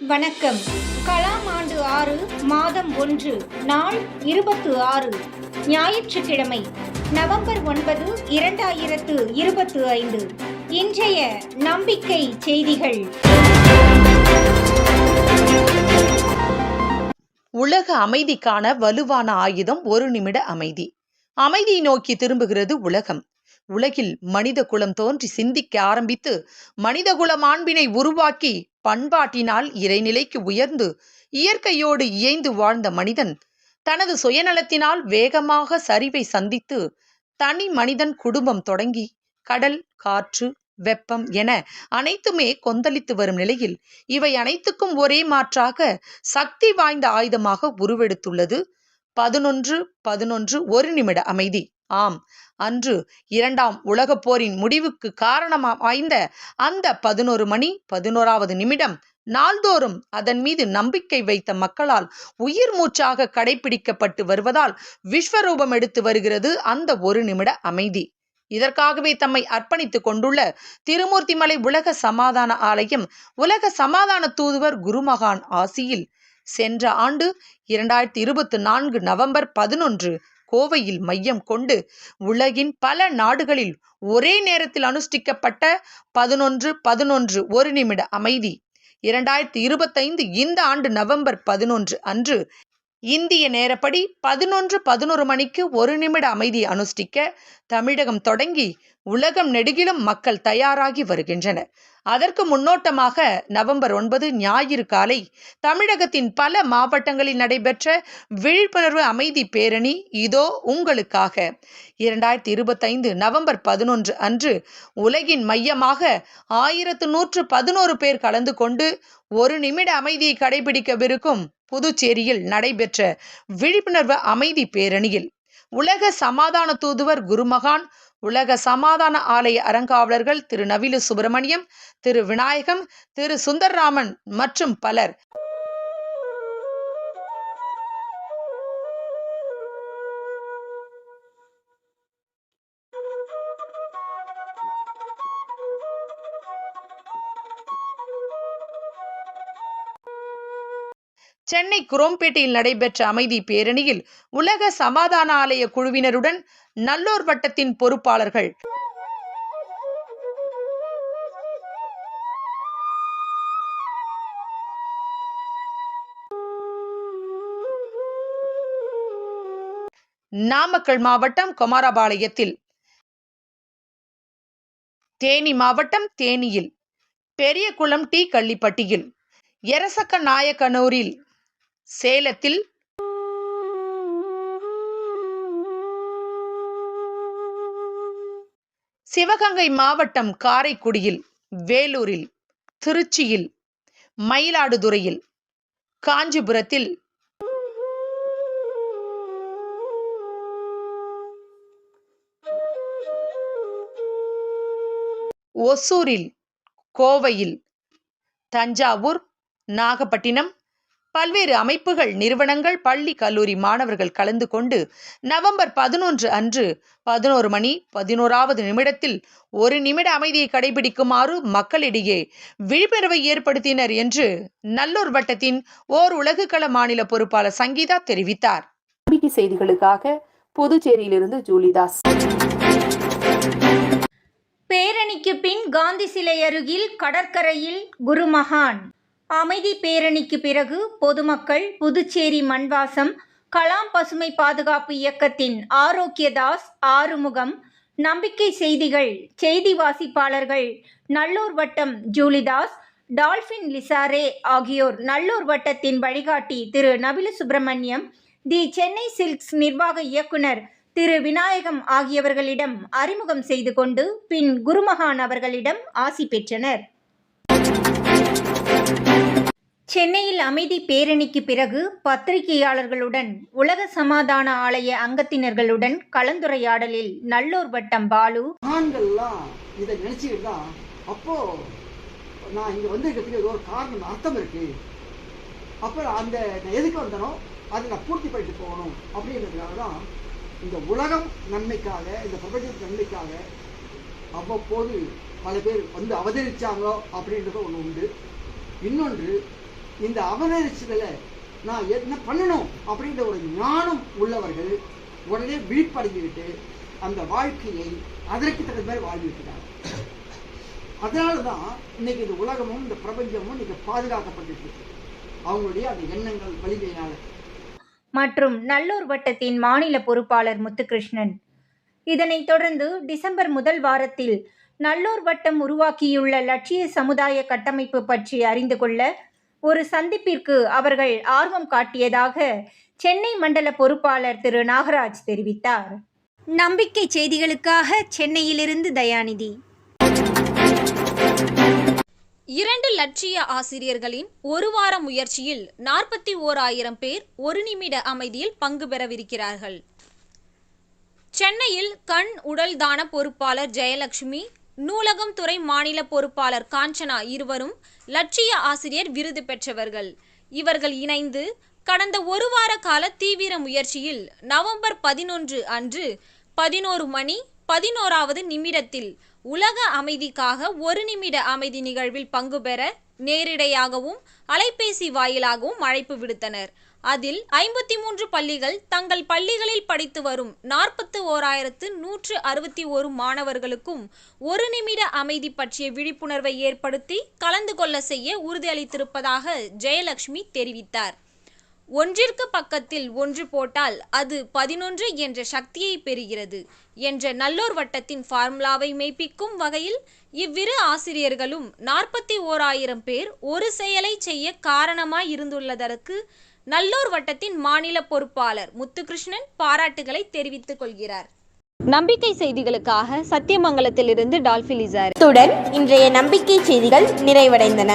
வணக்கம். கலாம் ஆண்டு ஆறு மாதம் ஒன்று நாள் இருபத்து ஆறு. ஞாயிற்றுக்கிழமை நவம்பர் ஒன்பது இரண்டாயிரத்து இருபத்து ஐந்து. இன்றைய நம்பிக்கை செய்திகள். உலக அமைதிக்கான வலுவான ஆயுதம் ஒரு நிமிட அமைதி. அமைதியை நோக்கி திரும்புகிறது உலகம். உலகில் மனித குலம் தோன்றி சிந்திக்க ஆரம்பித்து மனிதகுலம் மாண்பினை உருவாக்கி பண்பாட்டினால் இறைநிலைக்கு உயர்ந்து இயற்கையோடு இயைந்து வாழ்ந்த மனிதன் தனது சுயநலத்தினால் வேகமாக சரிவை சந்தித்து தனி மனிதன் குடும்பம் தொடங்கி கடல் காற்று வெப்பம் என அனைத்துமே கொந்தளித்து வரும் நிலையில் இவை அனைத்துக்கும் ஒரே மாற்றாக சக்தி வாய்ந்த ஆயுதமாக உருவெடுத்துள்ளது. பதினொன்று பதினொன்று ஒரு நிமிட அமைதி. ஆம். அன்று இரண்டாம் உலகப் போரின் முடிவுக்கு காரணமா வாய்ந்த அந்த பதினோரு மணி பதினோராவது நிமிடம் நாள்தோறும் அதன் மீது நம்பிக்கை வைத்த மக்களால் உயிர் மூச்சாக கடைபிடிக்கப்பட்டு வருவதால் விஸ்வரூபம் எடுத்து வருகிறது அந்த ஒரு நிமிட அமைதி. இதற்காகவே தம்மை அர்ப்பணித்துக் கொண்டுள்ள திருமூர்த்திமலை உலக சமாதான ஆலயம் உலக சமாதான தூதுவர் குருமகான் ஆசியில் சென்ற ஆண்டு இரண்டாயிரத்தி இருபத்தி நான்கு நவம்பர் பதினொன்று கோவையில் மையம் கொண்டு உலகின் பல நாடுகளில் ஒரே நேரத்தில் அனுஷ்டிக்கப்பட்ட பதினொன்று பதினொன்று ஒரு நிமிட அமைதி. இரண்டாயிரத்தி இருபத்தைந்து இந்த ஆண்டு நவம்பர் பதினொன்று அன்று இந்திய நேரப்படி பதினொன்று பதினொரு மணிக்கு ஒரு நிமிட அமைதியை அனுஷ்டிக்க தமிழகம் தொடங்கி உலகம் நெடுகிலும் மக்கள் தயாராகி வருகின்றனர். அதற்கு முன்னோட்டமாக நவம்பர் ஒன்பது ஞாயிறு காலை தமிழகத்தின் பல மாவட்டங்களில் நடைபெற்ற விழிப்புணர்வு அமைதி பேரணி இதோ உங்களுக்காக. இரண்டாயிரத்தி இருபத்தைந்து நவம்பர் பதினொன்று அன்று உலகின் மையமாக ஆயிரத்து நூற்று பதினோரு பேர் கலந்து கொண்டு ஒரு நிமிட அமைதியை கடைபிடிக்கவிருக்கும் புதுச்சேரியில் நடைபெற்ற விழிப்புணர்வு அமைதி பேரணியில் உலக சமாதான தூதுவர் குருமகான் உலக சமாதான ஆலய அறங்காவலர்கள் திரு நவிலு சுப்பிரமணியம் திரு விநாயகம் திரு சுந்தர்ராமன் மற்றும் பலர். சென்னை குரோம்பேட்டையில் நடைபெற்ற அமைதி பேரணியில் உலக சமாதான ஆலய குழுவினருடன் நல்லூர் வட்டத்தின் பொறுப்பாளர்கள். நாமக்கல் மாவட்டம் குமாரபாளையத்தில். தேனி மாவட்டம் தேனியில். பெரியகுளம் டி கள்ளிப்பட்டியில். எரசக்க நாயக்கனூரில் சேலத்தில் சிவகங்கை மாவட்டம் காரைக்குடியில் வேலூரில் திருச்சியில் மயிலாடுதுறையில் காஞ்சிபுரத்தில் ஒசூரில் கோவையில் தஞ்சாவூர் நாகப்பட்டினம் பல்வேறு அமைப்புகள் நிறுவனங்கள் பள்ளி கல்லூரி மாணவர்கள் கலந்து கொண்டு நவம்பர் பதினொன்று அன்று பதினோரு மணி பதினோராவது நிமிடத்தில் ஒரு நிமிட அமைதியை கடைபிடிக்குமாறு மக்களிடையே விழிப்புணர்வை ஏற்படுத்தினர் என்று நல்லூர் வட்டத்தின் ஓர் உலகுக்கள மாநில பொறுப்பாளர் சங்கீதா தெரிவித்தார். செய்திகளுக்காக புதுச்சேரியிலிருந்து ஜூலிதாஸ். பேரணிக்கு பின் காந்தி சிலை அருகில் கடற்கரையில் குருமகான். அமைதி பேரணிக்கு பிறகு பொதுமக்கள் புதுச்சேரி மண்வாசம் கலாம் பசுமை பாதுகாப்பு இயக்கத்தின் ஆரோக்கியதாஸ் ஆறுமுகம் நம்பிக்கை செய்திகள் செய்தி வாசிப்பாளர்கள் நல்லூர் வட்டம் ஜூலிதாஸ் டால்ஃபின் லிசாரே ஆகியோர் நல்லூர் வட்டத்தின் வழிகாட்டி திரு நபிலு சுப்பிரமணியம் தி சென்னை சில்க்ஸ் நிர்வாக இயக்குனர் திரு விநாயகம் ஆகியவர்களிடம் அறிமுகம் செய்து கொண்டு பின் குருமகான் அவர்களிடம் ஆசி பெற்றனர். சென்னையில் அமைதி பேரணிக்கு பிறகு பத்திரிகையாளர்களுடன் உலக சமாதான ஆலய அங்கத்தினர்களுடன் கலந்துரையாடலில் நல்லூர் வட்டம் பாலு. ஆண்கள்லாம் இதை நினைச்சுக்கிட்டு தான் அப்போ நான் இங்க வந்திருக்கிறதுக்கு ஏதோ ஒரு காரணம் அர்த்தம் இருக்கு. அப்புறம் அந்த நான் எதுக்கு வந்தனோ அதை நான் பூர்த்தி பண்ணிட்டு போகணும் அப்படின்றதுக்காக தான் இந்த உலகம் நன்மைக்காக இந்த பிரபஞ்சத்து நன்மைக்காக அவ்வப்போது பல பேர் வந்து அவதரிச்சாங்களோ அப்படின்றது ஒன்று உண்டு. இன்னொன்று இந்த அவநரிச்சுதலை நான் என்ன பண்ணணும் அப்படின்ற ஒரு ஞானம் உள்ளவர்கள் உடனே விழிப்படைந்துவிட்டு அந்த வாழ்க்கையை அதற்கு தகுந்த மாதிரி வாழ்ந்துவிட்டாங்க அதனால தான் இன்னைக்கு இந்த உலகமும் இந்த பிரபஞ்சமும் இன்னைக்கு பாதுகாக்கப்பட்டு இருக்கு அவங்களுடைய அந்த எண்ணங்கள் வலிமையினால. மற்றும் நல்லூர் வட்டத்தின் மாநில பொறுப்பாளர் முத்துகிருஷ்ணன். இதனைத் தொடர்ந்து டிசம்பர் முதல் வாரத்தில் நல்லூர் வட்டம் உருவாக்கியுள்ள லட்சிய சமுதாய கட்டமைப்பு பற்றி அறிந்து கொள்ள ஒரு சந்திப்பிற்கு அவர்கள் ஆர்வம் காட்டியதாக சென்னை மண்டல பொறுப்பாளர் திரு. நாகராஜ் தெரிவித்தார். நம்பிக்கை செய்திகளுக்காக சென்னையிலிருந்து தயாநிதி. இரண்டு லட்சிய ஆசிரியர்களின் ஒரு வார முயற்சியில் நாற்பத்தி ஓர் ஆயிரம் பேர் ஒரு நிமிட அமைதியில் பங்கு பெறவிருக்கிறார்கள். சென்னையில் கண் உடல் தான பொறுப்பாளர் ஜெயலட்சுமி நூலகம் துறை மாநில பொறுப்பாளர் காஞ்சனா இருவரும் லட்சிய ஆசிரியர் விருது பெற்றவர்கள். இவர்கள் இணைந்து கடந்த ஒரு வார கால தீவிர முயற்சியில் நவம்பர் பதினொன்று அன்று பதினோரு மணி பதினோராவது நிமிடத்தில் உலக அமைதிக்காக ஒரு நிமிட அமைதி நிகழ்வில் பங்கு பெற நேரிடையாகவும் அலைபேசி வாயிலாகவும் அழைப்பு விடுத்தனர். அதில் ஐம்பத்தி மூன்று பள்ளிகள் தங்கள் பள்ளிகளில் படித்து வரும் நாற்பத்து ஓராயிரத்து நூற்று அறுபத்தி ஒரு மாணவர்களுக்கும் ஒரு நிமிட அமைதி பற்றிய விழிப்புணர்வை ஏற்படுத்தி கலந்து கொள்ள செய்ய உறுதியளித்திருப்பதாக ஜெயலட்சுமி தெரிவித்தார். ஒன்றிற்கு பக்கத்தில் ஒன்று போட்டால் அது பதினொன்று என்ற சக்தியை பெறுகிறது என்ற நல்லோர் வட்டத்தின் ஃபார்முலாவை மெய்ப்பிக்கும் வகையில் இவ்விரு ஆசிரியர்களும் நாற்பத்தி ஓராயிரம் பேர் ஒரு செயலை செய்ய காரணமாய் இருந்துள்ளதற்கு நல்லோர் வட்டத்தின் மாநில பொறுப்பாளர் முத்துகிருஷ்ணன் பாராட்டுகளை தெரிவித்துக் கொள்கிறார். நம்பிக்கை செய்திகளுக்காக சத்தியமங்கலத்திலிருந்து டால்ஃபிலிசார் இத்துடன் இன்றைய நம்பிக்கை செய்திகள் நிறைவடைந்தன.